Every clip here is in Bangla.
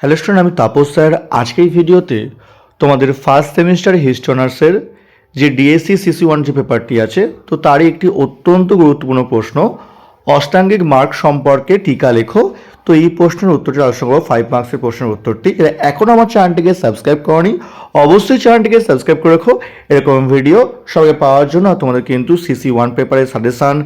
হ্যালো স্টুডেন্ট, আমি তাপস স্যার। আজকে এই ভিডিওতে তোমাদের ফার্স্ট সেমিস্টার হিস্ট্রি অনার্সের যে ডিএসসি সিসি ওয়ান যে পেপারটি আছে, তো তারই একটি অত্যন্ত গুরুত্বপূর্ণ প্রশ্ন, অষ্টাঙ্গিক মার্ক সম্পর্কে টিকা লেখো। তো এই প্রশ্নের উত্তরটি আলোচনা করব ফাইভ মার্কসের প্রশ্নের উত্তরটি। এরা এখনও আমার চ্যানেলটিকে সাবস্ক্রাইব করনি, অবশ্যই চ্যানেলটিকে সাবস্ক্রাইব করে রাখো। এরকম ভিডিও সবাইকে পাওয়ার জন্য তোমাদের কিন্তু সিসি ওয়ান পেপারের সাজেশান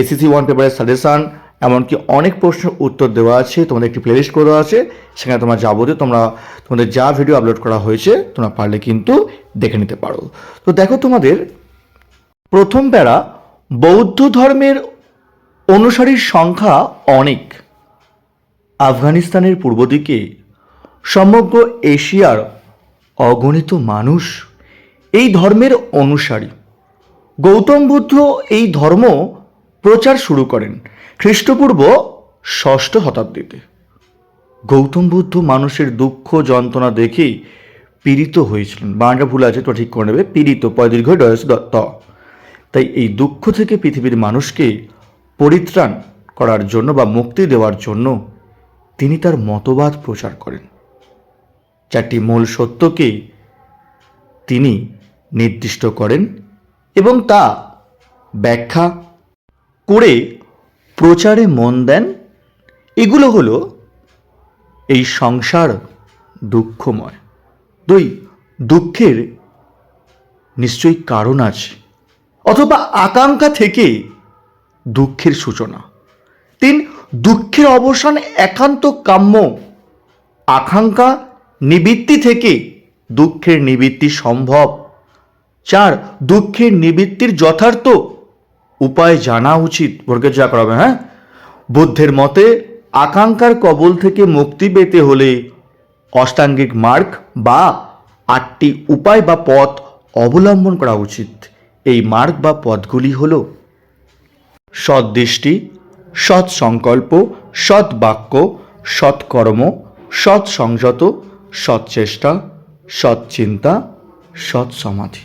এসিসি ওয়ান পেপারের সাজেশান এমনকি অনেক প্রশ্নের উত্তর দেওয়া আছে, তোমাদের একটি প্লেলিস্ট করে দেওয়া আছে, সেখানে তোমরা যাবতীয় তোমরা, তোমাদের যা ভিডিও আপলোড করা হয়েছে, তোমরা পারলে কিন্তু দেখে নিতে পারো। তো দেখো তোমাদের, প্রথম প্যারা, বৌদ্ধ ধর্মের অনুসারীর সংখ্যা অনেক। আফগানিস্তানের পূর্ব দিকে সমগ্র এশিয়ার অগণিত মানুষ এই ধর্মের অনুসারী। গৌতম বুদ্ধ এই ধর্ম প্রচার শুরু করেন খ্রিস্টপূর্ব ষষ্ঠ শতাব্দীতে। গৌতম বুদ্ধ মানুষের দুঃখ, যন্ত্রণা দেখে পীড়িত হয়েছিলেন। বাংলাটা ভুল আছে, তো ঠিক করে নেবে। পীড়িত, পয়দীর্ঘ ডয়স দ- ত তাই এই দুঃখ থেকে পৃথিবীর মানুষকে পরিত্রাণ করার জন্য বা মুক্তি দেওয়ার জন্য তিনি তার মতবাদ প্রচার করেন। চারটি মূল সত্যকে তিনি নির্দিষ্ট করেন এবং তা ব্যাখ্যা করে প্রচারে মন দেন, এগুলো হলো এই সংসার দুঃখময়। দুই, দুঃখের নিশ্চয়ই কারণ আছে, অথবা আকাঙ্ক্ষা থেকে দুঃখের সূচনা। তিন, দুঃখের অবসান একান্ত কাম্য, আকাঙ্ক্ষা নিবৃত্তি থেকে দুঃখের নিবৃত্তি সম্ভব। চার, দুঃখের নিবৃত্তির যথার্থ উপায় জানা উচিত। বর্গের যা করাবে হ্যাঁ? বুদ্ধের মতে, আকাঙ্ক্ষার কবল থেকে মুক্তি পেতে হলে অষ্টাঙ্গিক মার্গ বা আটটি উপায় বা পথ অবলম্বন করা উচিত। এই মার্গ বা পথগুলি হল সৎ দৃষ্টি সৎ সংকল্প সৎ বাক্য সৎ কর্ম সৎ সংযত সৎ চেষ্টা সৎ চিন্তা সৎ সমাধি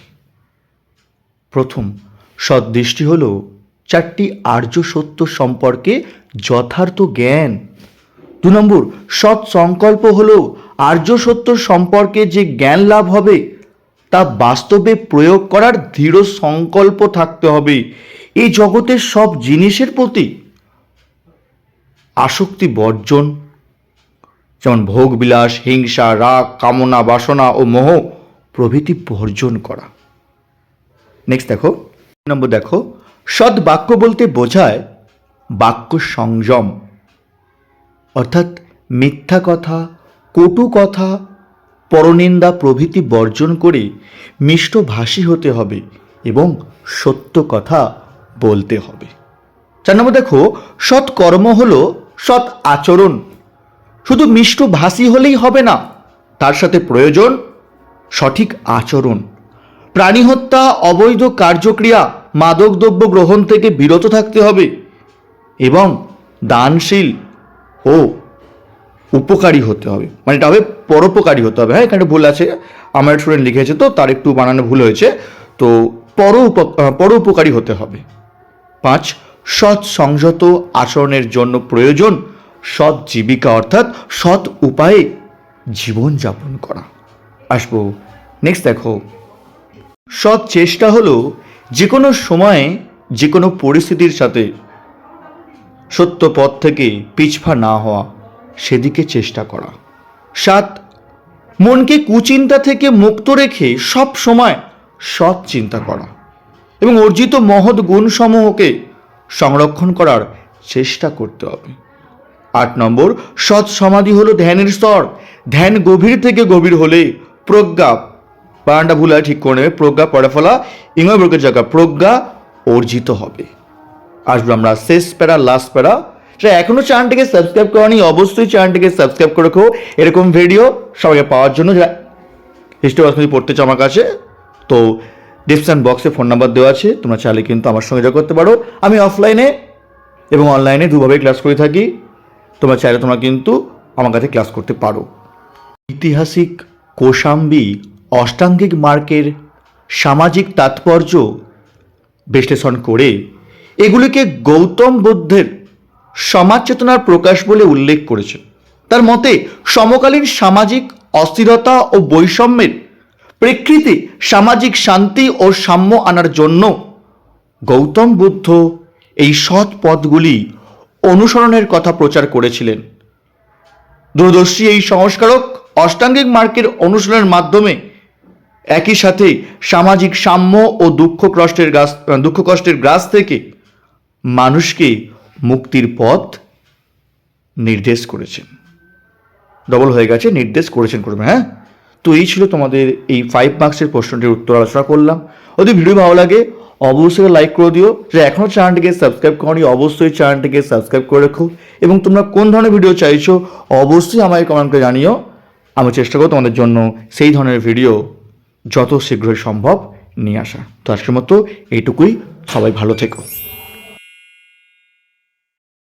প্রথম সদ্দৃষ্টি হল চারটি আর্য সত্য সম্পর্কে যথার্থ জ্ঞান। দু নম্বর, সৎ সংকল্প হল আর্য সত্য সম্পর্কে যে জ্ঞান লাভ হবে, তা বাস্তবে প্রয়োগ করার দৃঢ় সংকল্প থাকতে হবে। এই জগতের সব জিনিসের প্রতি আসক্তি বর্জন। যেমন ভোগবিলাস, হিংসা, রাগ, কামনা, বাসনা ও মোহ প্রভৃতি বর্জন করা। নেক্সট দেখো। নম্বর দেখো, সৎ বাক্য বলতে বোঝায় বাক্য সংযম। অর্থাৎ মিথ্যা কথা, কটু কথা, পরনিন্দা প্রভৃতি বর্জন করে মিষ্টভাষী হতে হবে এবং সত্য কথা বলতে হবে। চার নম্বর দেখো, সৎ কর্ম হল সৎ আচরণ। শুধু মিষ্টভাষী হলেই হবে না, তার সাথে প্রয়োজন সঠিক আচরণ। প্রাণী হত্যা অবৈধ কার্যক্রিয়া, মাদকদ্রব্য গ্রহণ থেকে বিরত থাকতে হবে এবং দানশীল ও উপকারী হতে হবে। মানে এটা হবে পরোপকারী হতে হবে। হ্যাঁ এখানে ভুল আছে। আমার স্টুডেন্ট লিখেছে তো, তার একটু বানানো ভুল হয়েছে। তো পর পরোপকারী হতে হবে। পাঁচ, সৎ সংযত আচরণের জন্য প্রয়োজন সৎ জীবিকা, অর্থাৎ সৎ উপায়ে জীবনযাপন করা। আসব নেক্সট দেখো। সৎ চেষ্টা হলো যে কোনো সময়ে যে কোনো পরিস্থিতির সাথে সত্য পথ থেকে পিছফা না হওয়া, সেদিকে চেষ্টা করা। সাত, মনকে কুচিন্তা থেকে মুক্ত রেখে সব সময় সৎ চিন্তা করা এবং অর্জিত মহৎ গুণসমূহকে সংরক্ষণ করার চেষ্টা করতে হবে। আট নম্বর, সৎ সমাধি হলো ধ্যানের স্তর। ধ্যান গভীর থেকে গভীর হলে প্রজ্ঞা বানানটা ভুল হয় ঠিক করে নেবে, প্রজ্ঞা পড়ে ফেলা ইংরেজি জায়গা, প্রজ্ঞা অর্জিত হবে। আসব আমরা শেষ প্যারা লাস্ট প্যারা। সেটা এখনও চ্যানেলটিকে সাবস্ক্রাইব করেনি, অবশ্যই চ্যানেলটিকে সাবস্ক্রাইব করে রাখো। এরকম ভিডিও সবাইকে পাওয়ার জন্য, যারা হিস্ট্রি বাসমতি পড়তে চাও আমার কাছে, তো ডিসক্রিপশন বক্সে ফোন নাম্বার দেওয়া আছে, তোমরা চাইলে কিন্তু আমার সঙ্গে যোগ করতে পারো। আমি অফলাইনে এবং অনলাইনে দুভাবে ক্লাস করে থাকি। তোমরা চাইলে তোমরা কিন্তু আমার কাছে ক্লাস করতে পারো। ঐতিহাসিক কোশাম্বী অষ্টাঙ্গিক মার্কের সামাজিক তাৎপর্য বিশ্লেষণ করে এগুলিকে গৌতম বুদ্ধের সমাজ চেতনার প্রকাশ বলে উল্লেখ করেছেন তার মতে, সমকালীন সামাজিক অস্থিরতা ও বৈষম্যের প্রেক্ষিতে সামাজিক শান্তি ও সাম্য আনার জন্য গৌতম বুদ্ধ এই সৎ পথগুলি অনুসরণের কথা প্রচার করেছিলেন। দূরদর্শী এই সংস্কারক অষ্টাঙ্গিক মার্কের অনুশীলনের মাধ্যমে একই সাথে সামাজিক সাম্য ও দুঃখ কষ্টের গ্রাস দুঃখ কষ্টের গ্রাস থেকে মানুষকে মুক্তির পথ নির্দেশ করেছেন? ডবল হয়ে গেছে, নির্দেশ করেছেন করবে হ্যাঁ? তো এই ছিল তোমাদের এই ফাইভ মার্কসের প্রশ্নটির উত্তর আলোচনা করলাম। যদি ভিডিও ভালো লাগে, অবশ্যই লাইক করে দিও। যে এখনও চ্যানেলটিকে সাবস্ক্রাইব করনি, অবশ্যই চ্যানেলটিকে সাবস্ক্রাইব করে রেখো। এবং তোমরা কোন ধরনের ভিডিও চাইছো, অবশ্যই আমাকে কমেন্ট করে জানিও। আমি চেষ্টা করব তোমাদের জন্য সেই ধরনের ভিডিও যত শীঘ্রই সম্ভব নিয়ে আসা। তো আজকের মতো এইটুকুই। সবাই ভালো থেকো।